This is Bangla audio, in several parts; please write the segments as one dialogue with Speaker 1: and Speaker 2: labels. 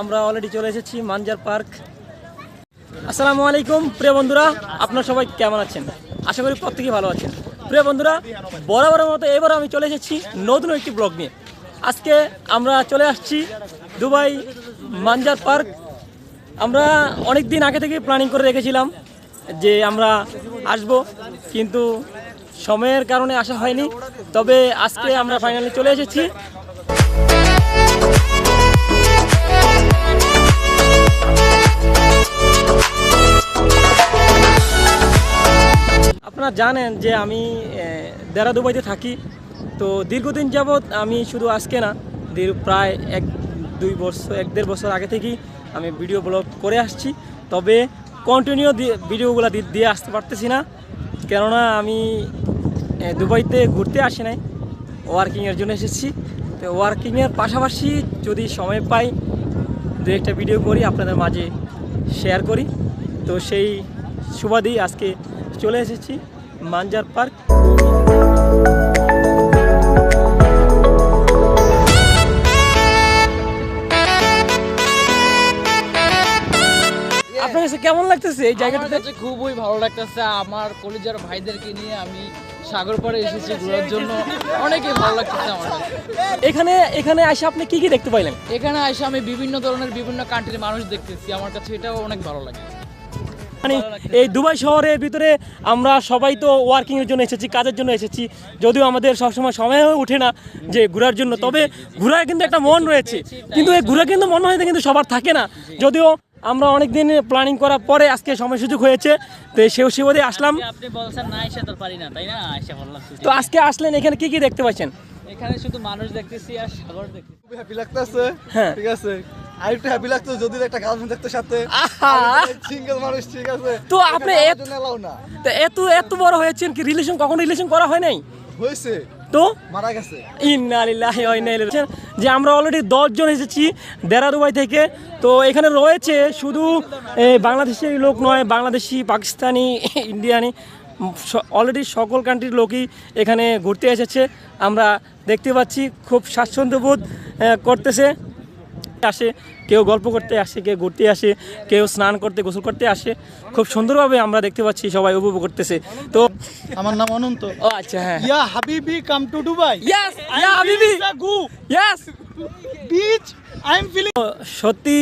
Speaker 1: আমরা অলরেডি চলে এসেছি মানজার পার্ক। আসসালামু আলাইকুম, প্রিয় বন্ধুরা, আপনারা সবাই কেমন আছেন? আশা করি প্রত্যেকেই ভালো আছেন। প্রিয় বন্ধুরা, বরাবরের মতো এবার আমি চলে এসেছি নতুন একটি ব্লগ নিয়ে। আজকে আমরা চলে আসছি দুবাই মানজার পার্ক। আমরা অনেক দিন আগে থেকে প্ল্যানিং করে রেখেছিলাম যে আমরা আসব, কিন্তু সময়ের কারণে আসা হয়নি। তবে আজকে আমরা ফাইনালি চলে এসেছি আপনারা জানেন যে আমি দেরা দুবাইতে থাকি। তো দীর্ঘদিন যাবৎ আমি শুধু আজকে না প্রায় এক, দুই বছর, এক দেড় বছর আগে থেকেই আমি ভিডিও ব্লগ করে আসছি। তবে কন্টিনিউ ভিডিওগুলো দিয়ে আসতে পারতেছি না। কেননা আমি দুবাইতে ঘুরতে আসি নাই। ওয়ার্কিংয়ের জন্য এসেছি। তো ওয়ার্কিংয়ের পাশাপাশি যদি সময় পাই, দু একটা ভিডিও করি, আপনাদের মাঝে শেয়ার করি। তো সেই সুবাদেই আজকে চলে এসেছি। মানজার পার্ক আপনার কাছে কেমন লাগতেছে এই জায়গাটা
Speaker 2: কাছে খুবই ভালো লাগতেছে। আমার কলেজের ভাইদেরকে নিয়ে আমি সাগর পাড়ে এসেছি ঘোরার জন্য। অনেকই ভালো লাগতেছে আমার কাছে।
Speaker 1: এখানে এখানে এসে আপনি কি কি দেখতে পাইলেন?
Speaker 2: এখানে এসে আমি বিভিন্ন ধরনের বিভিন্ন কান্ট্রির মানুষ দেখতেছি। আমার কাছে এটাও অনেক ভালো লাগে।
Speaker 1: মানে এই দুবাই শহরের ভিতরে আমরা সবাই তো ওয়ার্কিংয়ের জন্য এসেছি কাজের জন্য এসেছি। যদিও আমাদের সবসময় সময় হয়ে ওঠে না যে ঘোরার জন্য তবে ঘোরার কিন্তু একটা মন রয়েছে। কিন্তু এই ঘোরা কিন্তু মন হয়তো কিন্তু সবার থাকে না। যদিও আমরা অনেক দিন প্ল্যানিং করার পরে আজকে সময় সুযোগ হয়েছে তো সেও সেবাদে আসলাম।
Speaker 2: তো
Speaker 1: আজকে আসলেন এখানে কি কি দেখতে পাচ্ছেন
Speaker 2: এখানে শুধু মানুষ দেখতেছি আর সাগর দেখতেছি।
Speaker 3: খুবই হ্যাপি লাগতেছে।
Speaker 1: হ্যাঁ।
Speaker 3: ঠিক আছে। আর একটু হ্যাপি লাগতেছে যদি একটা গার্লফ্রেন্ড থাকতো সাথে। সিঙ্গেল মানুষ ঠিক আছে।
Speaker 1: তো আপনি এত- এত এত বড় হয়েছেন কি রিলেশন কখনো রিলেশন করা হয় নাই?
Speaker 3: হয়েছে।
Speaker 1: তো?
Speaker 3: মারা গেছে।
Speaker 1: ইন্নালিল্লাহি ওয়া ইন্না ইলাইহি যে আমরা অলরেডি জন এসেছি দেরাদুবাই থেকে। তো এখানে রয়েছে শুধু বাংলাদেশের লোক নয় বাংলাদেশি পাকিস্তানি ইন্ডিয়ানি অলরেডি সকল কান্ট্রির লোকই এখানে ঘুরতে এসেছে। আমরা দেখতে পাচ্ছি খুব স্বাচ্ছন্দ্যবোধ করতেছে। আসে কেউ গল্প করতে আসে কেউ ঘুরতে আসে কেউ স্নান করতে গোসল করতে আসে। খুব সুন্দরভাবে আমরা দেখতে পাচ্ছি সবাই উপভোগ করতেছে। তো
Speaker 3: আমার নাম অনন্ত।
Speaker 1: ও আচ্ছা হ্যাঁ।
Speaker 3: ইয়া হাবিবি কাম টু দুবাই
Speaker 1: ইয়েস ইয়া হাবিবি।
Speaker 3: গু
Speaker 1: yes
Speaker 3: beach I am feeling
Speaker 1: সত্যি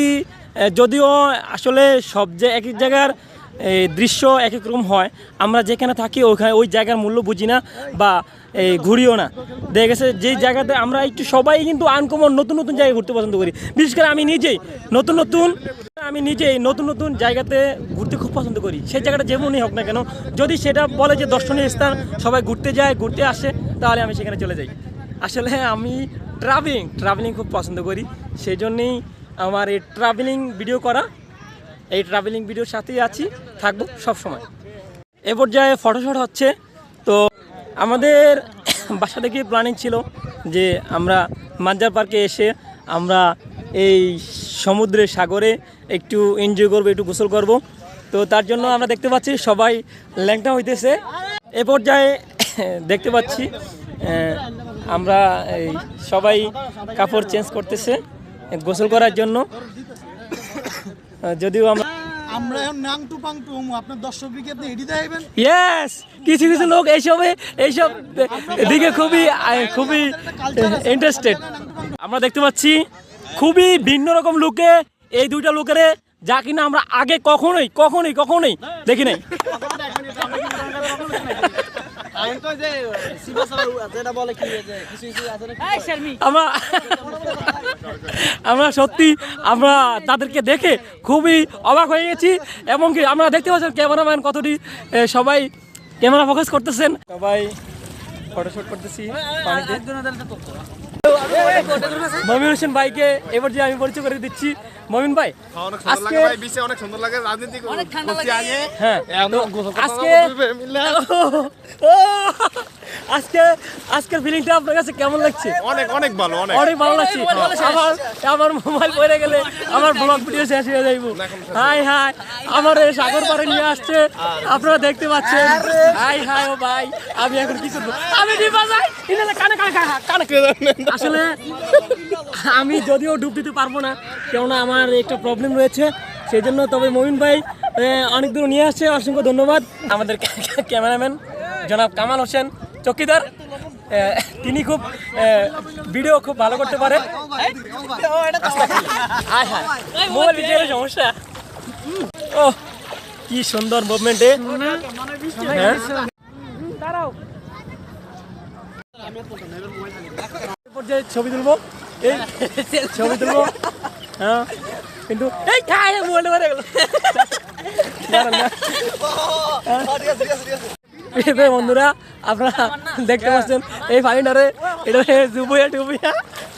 Speaker 1: যদিও আসলে সব যে এক এক জায়গার দৃশ্য এক এক রকম হয়। আমরা যেখানে থাকি, ওখানে ওই জায়গার মূল্য বুঝি না বা এই ঘুরিও না। দেখা গেছে যেই জায়গাতে আমরা একটু সবাই কিন্তু আনকমন নতুন নতুন জায়গায় ঘুরতে পছন্দ করি। বিশেষ করে আমি নিজেই, নতুন নতুন, আমি নিজেই নতুন নতুন জায়গাতে ঘুরতে খুব পছন্দ করি। সেই জায়গাটা যেমনই হোক না কেন, যদি সেটা বলে যে দর্শনীয় স্থান, সবাই ঘুরতে যায়, ঘুরতে আসে, তাহলে আমি সেখানে চলে যাই। আসলে আমি ট্রাভেলিং ট্রাভেলিং খুব পছন্দ করি। সেই জন্যেই আমার এই ট্রাভেলিং ভিডিও করা এই ট্রাভেলিং ভিডিওর সাথেই আছি, থাকব সব সময়। এ পর্যায়ে ফটোশ্যুট হচ্ছে, তো আমাদের বাসা থেকে প্ল্যানিং ছিল যে আমরা মাঞ্জার পার্কে এসে আমরা এই সমুদ্রের সাগরে একটু এনজয় করব, একটু গোসল করব। তো তার জন্য আমরা দেখতে পাচ্ছি সবাই ল্যাংটা হইতেছে। এ পর্যায়ে দেখতে পাচ্ছি আমরা এই সবাই কাপড় চেঞ্জ করতেছে গোসল করার জন্য। যদিও আমরা
Speaker 3: আমরা এখন আপনার দর্শককে আপনি
Speaker 1: ইয়েস কিছু কিছু লোক এইসবে এইসব দিকে খুবই খুবই ইন্টারেস্টেড আমরা দেখতে পাচ্ছি খুবই ভিন্ন রকম লুকে এই দুইটা লোকের যা কিনা আমরা আগে কখনোই কখনোই কখনোই দেখি নাই। আমরা আমরা সত্যি আমরা তাদেরকে দেখে খুবই অবাক হয়ে গেছি এবং কি আমরা দেখতে পাচ্ছি ক্যামেরাম্যান কতটি সবাই ক্যামেরা ফোকাস করতেছেন। সবাই ফটোশুট করতেছি মমিন হোসেন ভাইকে এবার যে আমি পরিচয় করে দিচ্ছি। মমিন ভাই
Speaker 4: অনেক সুন্দর
Speaker 1: আজকে
Speaker 4: লাগে ভাই অনেক সুন্দর লাগে রাজনীতি
Speaker 2: অনেক ঠান্ডা লাগে।
Speaker 1: হ্যাঁ আজকে আজকে আজকের ফিলিংটা আপনার কাছে কেমন লাগছে?
Speaker 4: অনেক অনেক ভালো অনেক।
Speaker 1: অনেক ভালো লাগছে। আমার আমার মোবাইল পড়ে গেলে আমার ব্লগ ভিডিও শেষ হয়ে যাইব। হাই হাই আমার এই সাগর পাড়ে নিয়ে আসছে। আপনারা দেখতে পাচ্ছেন। হাই হাই ও ভাই আমি এখন কি করব? আমি ডিবা যাই। কানে কানে কানে আসলে আমি যদিও ডুব দিতে পারব না কেননা আমার একটা প্রবলেম রয়েছে। সেই জন্য তবে মমিন ভাই অনেক দূর নিয়ে আসছে। অসংখ্য ধন্যবাদ। আমাদের ক্যামেরাম্যান জনাব কামাল হোসেন চকিদার তিনি খুব ভিডিও খুব ভালো করতে পারে মোবাইল সমস্যা। ও কি সুন্দর মুভমেন্টে হ্যাঁ। দাঁড়াও ছবি তুলবো। এই ছবি তুলবো। হ্যাঁ। কিন্তু এই খায় মোবাইল মারে গেল। এতে বন্ধুরা আপনারা দেখতে পাচ্ছেন এই ফাইনারে এটা জুবুয়া টুবিয়া।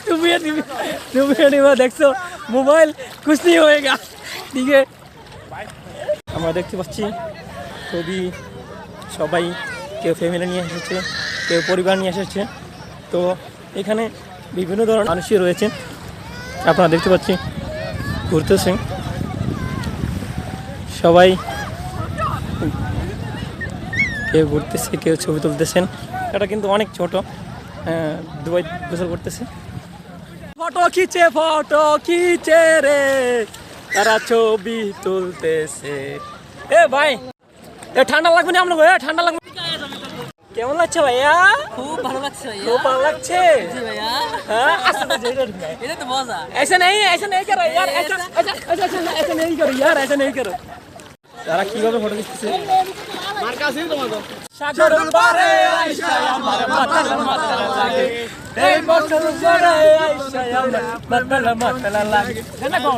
Speaker 1: টুবিয়া টিভি টুবিয়া টিভিয়া দেখছ? মোবাইল খুশি হয়ে গেছে। আমরা দেখতে পাচ্ছি খুবই সবাই কেউ ফ্যামিলি নিয়ে এসেছে কেউ পরিবার নিয়ে এসেছে। তো এখানে বিভিন্ন ধরনের মানুষই রয়েছে। আপনারা দেখতে পাচ্ছি ঘুরতেছেন সবাই কেউ ঘুরতেছে কেউ ছবি তুলতেছেন এটা কিন্তু অনেক ছোট হ্যাঁ, দুবাই গোসল করতেছে ফটো খিচে ফটো খিচে রে তারা ছবি তুলতেছে এ ভাই এ ঠান্ডা লাগবে না আপনাকে এ ঠান্ডা লাগবে কেমন লাগছে ভাইয়া
Speaker 2: খুব ভালো লাগছে ভাইয়া
Speaker 1: খুব ভালো লাগছে
Speaker 2: জি ভাইয়া
Speaker 1: हाँ ऐसा तो जरूर है।
Speaker 2: এটা তো মজা
Speaker 1: ऐसा नहीं ऐसा नहीं करो यार ऐसा ऐसा ऐसा ऐसा ऐसा नहीं करो यार ऐसा नहीं करो তারা কিভাবে ফটো দিচ্ছে সাগর পারে আইসা আমার মাতালা মাতালা লাগে। এই বছর পরে আইসা আমার মাতালা মাতালা লাগে। দেখো